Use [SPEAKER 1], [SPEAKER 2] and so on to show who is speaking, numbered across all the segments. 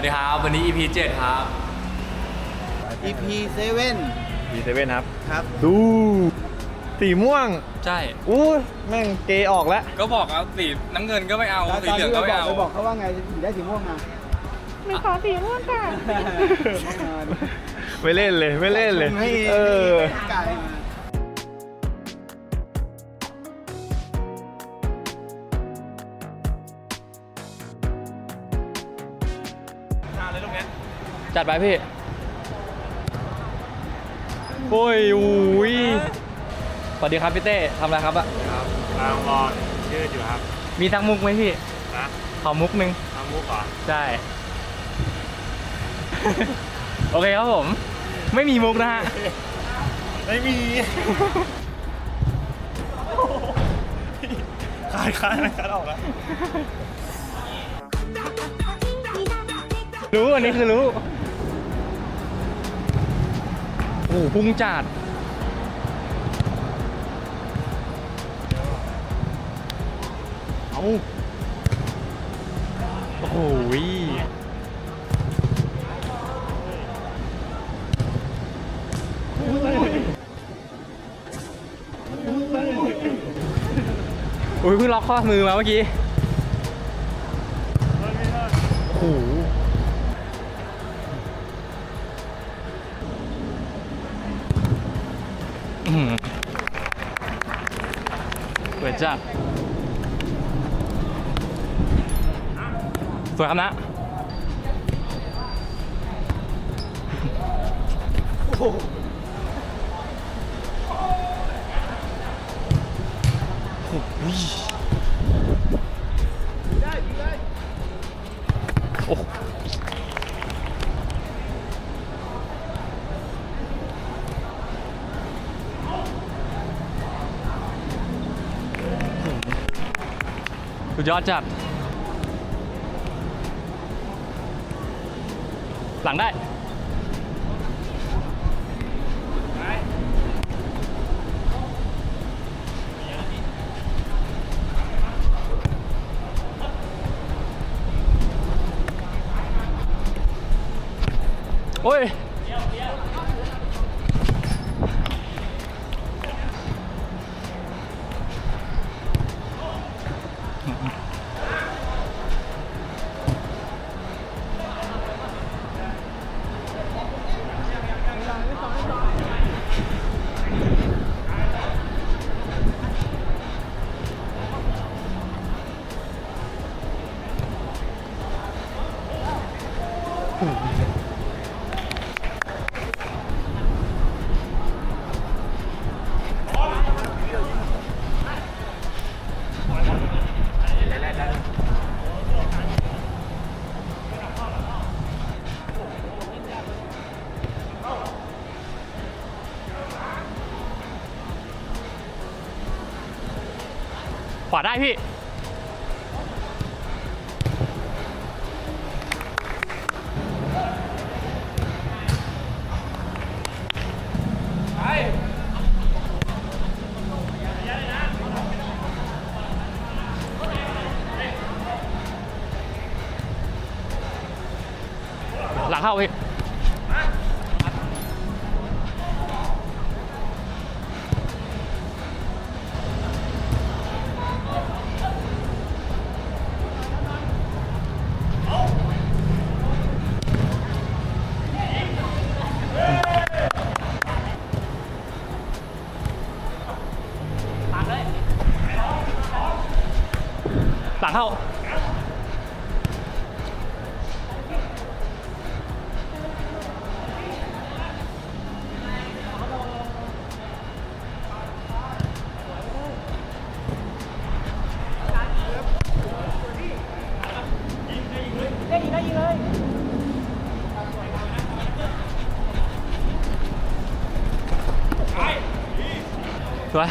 [SPEAKER 1] วัสดีครับวันนี้ EP 7 ครับ
[SPEAKER 2] EP 7
[SPEAKER 3] ดีเซเว่นครับ
[SPEAKER 2] ครับ
[SPEAKER 3] ดูสีม่วง
[SPEAKER 1] ใช่
[SPEAKER 3] อู้แม่งเกย์ออกแล้ว
[SPEAKER 1] ก็บอกเอาสีน้ำเงินก็ไม่เอา
[SPEAKER 2] ตอน
[SPEAKER 1] สี
[SPEAKER 2] ที่
[SPEAKER 1] เหลือง
[SPEAKER 2] เรา
[SPEAKER 1] ก็ไม่
[SPEAKER 2] บอก
[SPEAKER 1] เอา
[SPEAKER 2] ไปบอกเขาว่าไงถึงได้สีม่วงมา
[SPEAKER 4] ไม่ขอสีม่วงค่ะ
[SPEAKER 3] ไม่เล่นเลยไม่เล่นเลย
[SPEAKER 2] ให้
[SPEAKER 3] เออ
[SPEAKER 2] ไก่
[SPEAKER 1] จัดไปพี่
[SPEAKER 3] โอ้ยอุ้ย
[SPEAKER 1] สวัสดีครับพี่เต้ทำอะไรครับอะ
[SPEAKER 3] ครับกำลังรอยืดอยู่ครับ
[SPEAKER 1] มีทั้งมุกไหมพี่
[SPEAKER 3] นะ
[SPEAKER 1] ขอมุกหนึง
[SPEAKER 3] ทำมุกเหรอ
[SPEAKER 1] ใช่ โอเคครับผม ไม่มีมุกนะฮะ
[SPEAKER 3] ไม่มีขายขายอะไรขายออกแล้ว
[SPEAKER 1] รู้อันนี้คือรู้ โอ้โหพุ่งจัด
[SPEAKER 3] เอา
[SPEAKER 1] โอ้โหยอุ้ยเพิ่งล็อกข้อมือมาเมื่อกี้ โอ้โห วยครับนะ โอ้โหโอ้โหสุดยอดจัด สั่งได้โอ้ย ขวาได้พี่ สวย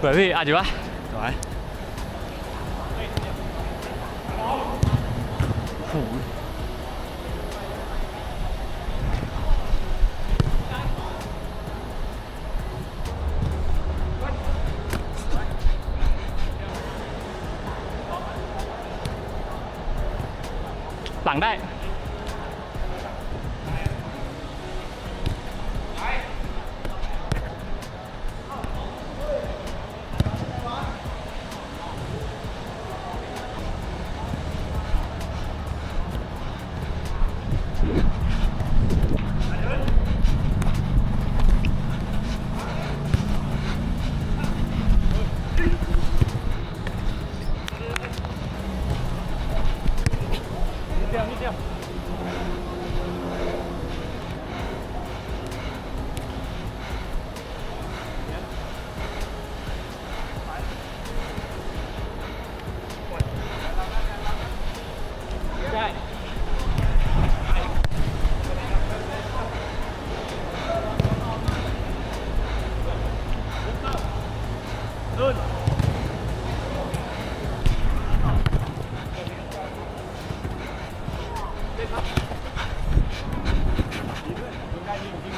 [SPEAKER 1] สวยพี่อาจจะวะ
[SPEAKER 3] สวย หลังได้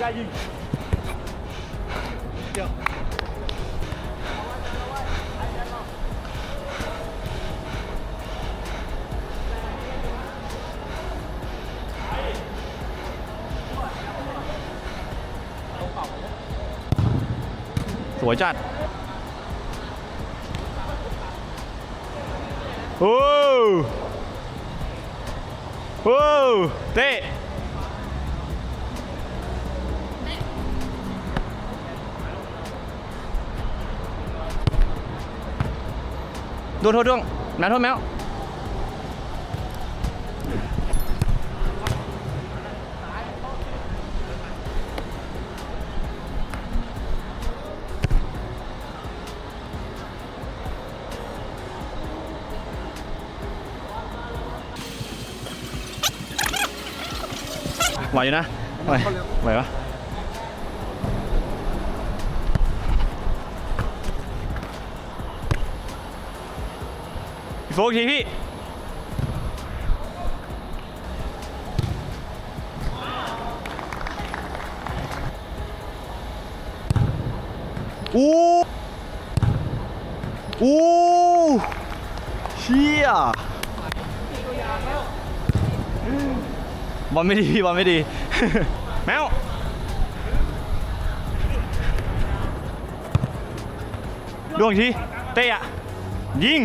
[SPEAKER 3] สวยจัดโอ้โอ้เตะโดนโทษดวงแมวโทษแมวไหวอยู่นะไหวไหวปะ โฟกทีพี่อู้อู้เชี่ยบอลไม่ดีบอลไม่ดี แมวดวงอีกทีเตะอะยิง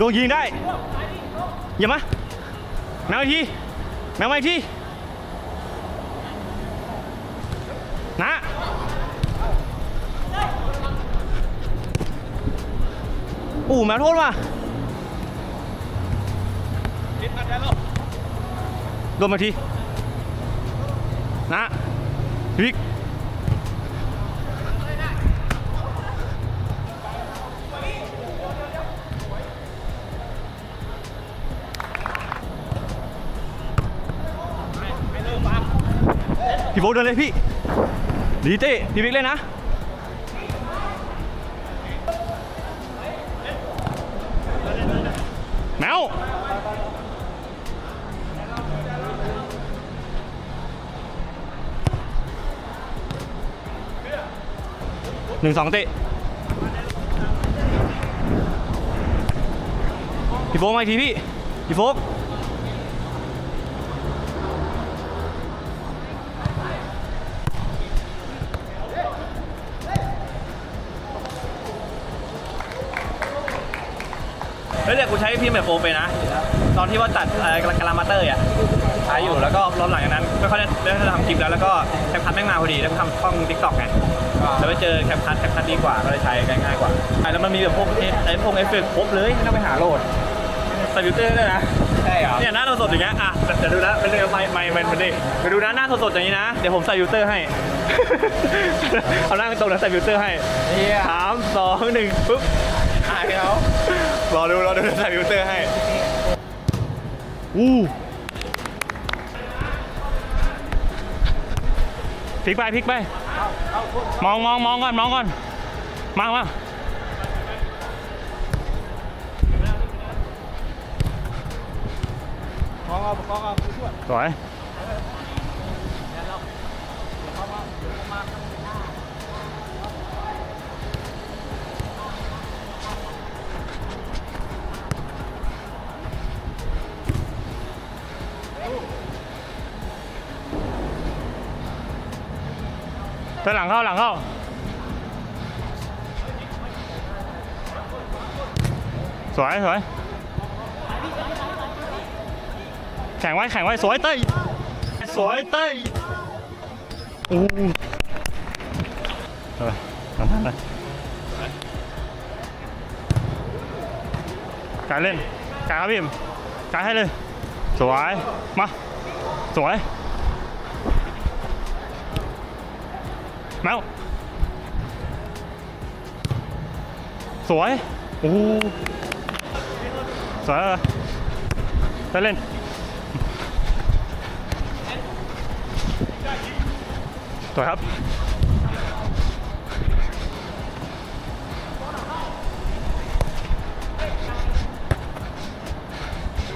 [SPEAKER 3] ดวงยิงได้ อย่ามาแมวอีกทีแมวมาอีกทีนะอู้แมวโทษว่ะโดนมาทีนะพิก พี่โบเดินเลยพี่ดีเต้พี่บิ๊กเล่นนะแมวหนึ่งสองเตะพี่โฟกมาอีกทีพี่พี่โฟก เฮ้ยเดี๋ยวกูใช้พิมพ์แบบโฟมไปนะ ตอนที่ว่าตัดอะไรกาลามาเตอร์อะใช้อยู่แล้วก็รอบหลังจากนั้นไม่ค่อยได้ได้ทำคลิปแล้วแล้วก็แคปคัทแม่งมาพอดีแล้วทำช่องทิกตอกไงแล้วไปเจอแคปคัทแคปคัทดีกว่าก็เลยใช้ง่ายๆกว่าอะแล้วมันมีแบบพวกเอฟไอ้พวกเอฟเฟกต์ครบเลยไม่ต้องไปหาโหลดใส่ฟิลเตอร์ด้วยนะ
[SPEAKER 1] ใช่เหรอ
[SPEAKER 3] เนี่ยหน้าสดๆอย่างเงี้ยอะเดี๋ยวดูนะเป็นเรื่องไม่ไม่ไม่มันดิไปดูนะหน้าสดๆอย่างนี้นะเดี๋ยวผมใส่ฟิลเตอร์ให้เอาหน้าตรงแล้วใส่ฟิลเตอร์ให้
[SPEAKER 1] เฮีย
[SPEAKER 3] สามสองหนึ่งปุ๊บ
[SPEAKER 1] อายเขา
[SPEAKER 3] รอดูรอดูใส่ฟิลเตอร์ให้อู้พลิกไปพลิกไป มองมองมองก่อนมองก่อน มามา
[SPEAKER 1] มอง เอามองเอา
[SPEAKER 4] สวยหลังเข้าหลังเข้าสวยสวยแข่งไว้แข่งไว้สวยเต้ยสวยเต้ยอู้เออทำทันเลยการเล่นการครับพี่การให้เลย สวย มา สวย มวสวย โอ้สวยเลยไปเล่น สวยครับ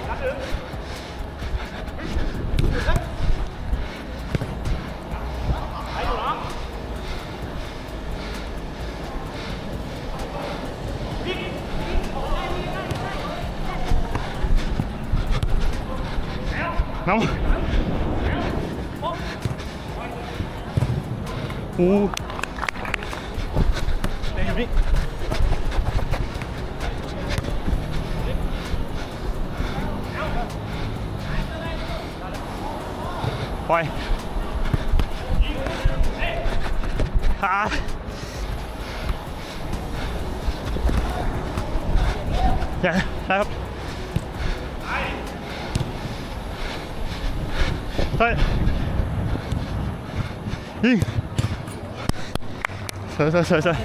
[SPEAKER 4] น้อ งอู้เดี๋ย วอยู่นี่ปล่อยหาอย่านะครับเฮ้ยยิงสวยสวยสว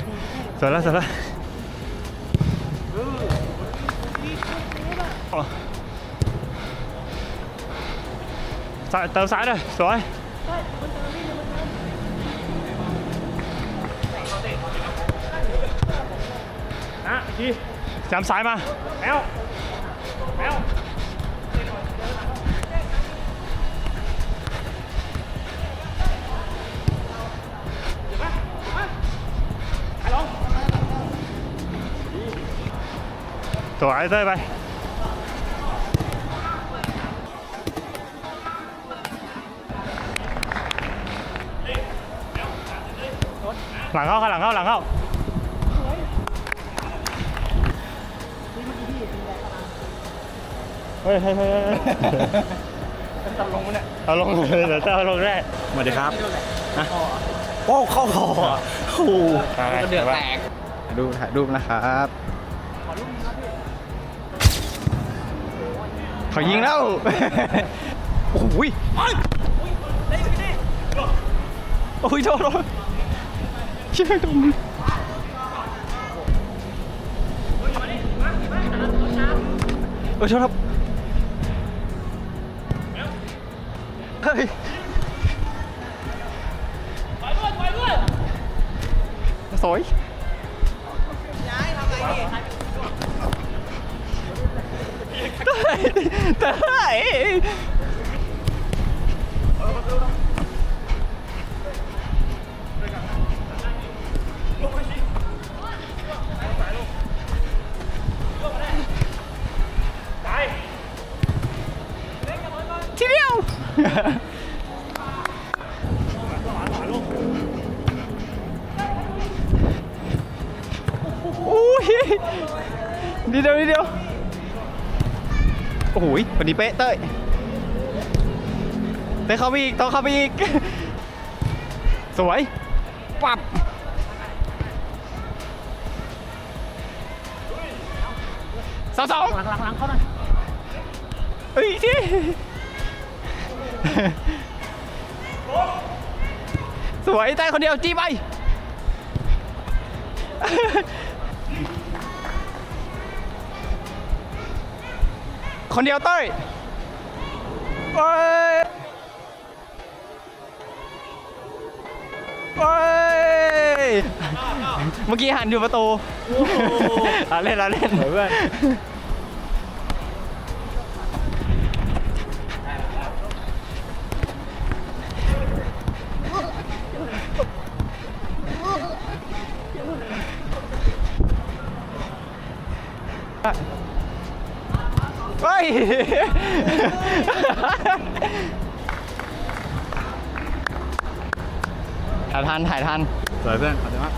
[SPEAKER 4] สวยเต้ยไปหลังเข้าค่ะหลังเข้าหลังเข้าเฮ้ยเฮ้ยเฮ้ยเฮ้ยเอาลงเนี่ยเอาลงเลยเดี๋ยวจะเอาลงได้
[SPEAKER 3] สวัสดีครับ
[SPEAKER 4] โอ้เข้าคอโอ้โห
[SPEAKER 3] เดือดแตก
[SPEAKER 1] ดูถ่ายรูปนะครับ เขายิงแล้ว โอ้โหยโอ้ยโทษโทษเชื่อตรงนี้โอ้ยโทษครับเฮ้ยสวยเต้ยที 对。วันนี้เป๊ะเต้ยเต้ยเข้าไปอีกต้องเข้าไปอีก สวย ปับสองสองหลังหลังหลังเข้าหน่อยเอ้ยที่สวยเต้ยคนเดียวจี้ไป คนเดียวต้ยเอยเอ้ยเมื่อกี้หันอยู่ประตูเล่นละเล่นเพื่อนอะ ถ่ายทันถ่ายทัน
[SPEAKER 4] สวยเพื่อนขอบคุณมาก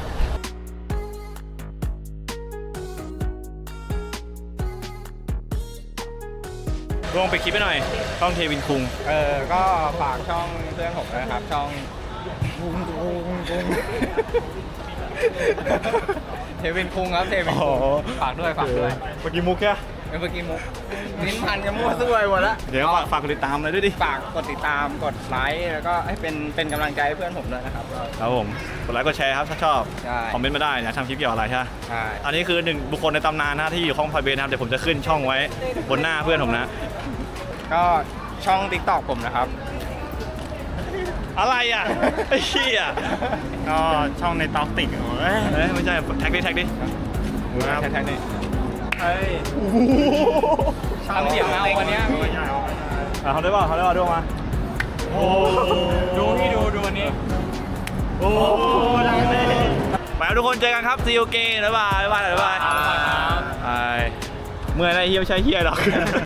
[SPEAKER 3] ลงไปคลิปไปหน่อยช่องเทวินคุง
[SPEAKER 1] เออ ก็ฝากช่องเพื่อนผมนะครับ ช่องเทวินคุงครับ เทวินคุง ฝากด้วย ฝากด้วย
[SPEAKER 4] เมื่อกี้มุกแค่
[SPEAKER 1] เมื่อกี้มุกนิ้นพันกันมั่วซั่วไปหมดละ
[SPEAKER 4] เดี๋ยวฝากฝากกดติดตามเลยด้วยดิ
[SPEAKER 1] ฝากกดติดตามกดไลค์แล้วก็ให้เป็นเป็นกำลังใจให้เพื่อนผมด้วยนะครับ
[SPEAKER 3] ครับผม กดไลค์กดแชร์ครับถ้าชอบ
[SPEAKER 1] ใช่
[SPEAKER 3] คอมเมนต์มาได้นะทำคลิปเกี่ยวกับอะไรใช่ไหม
[SPEAKER 1] ใช่
[SPEAKER 3] อันนี้คือหนึ่งบุคคลในตำนานนะที่อยู่ห้องพอยเบนนะครับเดี๋ยวผมจะขึ้นช่องไว้บนหน้าเพื่อนผมนะ
[SPEAKER 1] ก็ช่อง t ิ k t o k ผมนะครับ
[SPEAKER 3] อะไรอะไอ้เหี้ย
[SPEAKER 4] ก็ช่องในต็อกติกเอ้ย
[SPEAKER 3] เอ้ยไม่ใช่แท็กดิแท็กดิ
[SPEAKER 1] แท็กๆนี่ เฮ้ยทำเสียงเอาวันเนี้ย
[SPEAKER 3] อะเขาได้ป่ะเขาได้ป่ะดูมา
[SPEAKER 4] โอ้
[SPEAKER 1] ดูพี่ดูดูวันนี้
[SPEAKER 4] โอ้ดังเลย
[SPEAKER 3] ไปครับทุกคนเจอกันครับซีโอเกบ๊ายบายบ๊ายบายบ๊ายบายเมื่อยอะไรเฮียไม่ใช่เฮียหรอก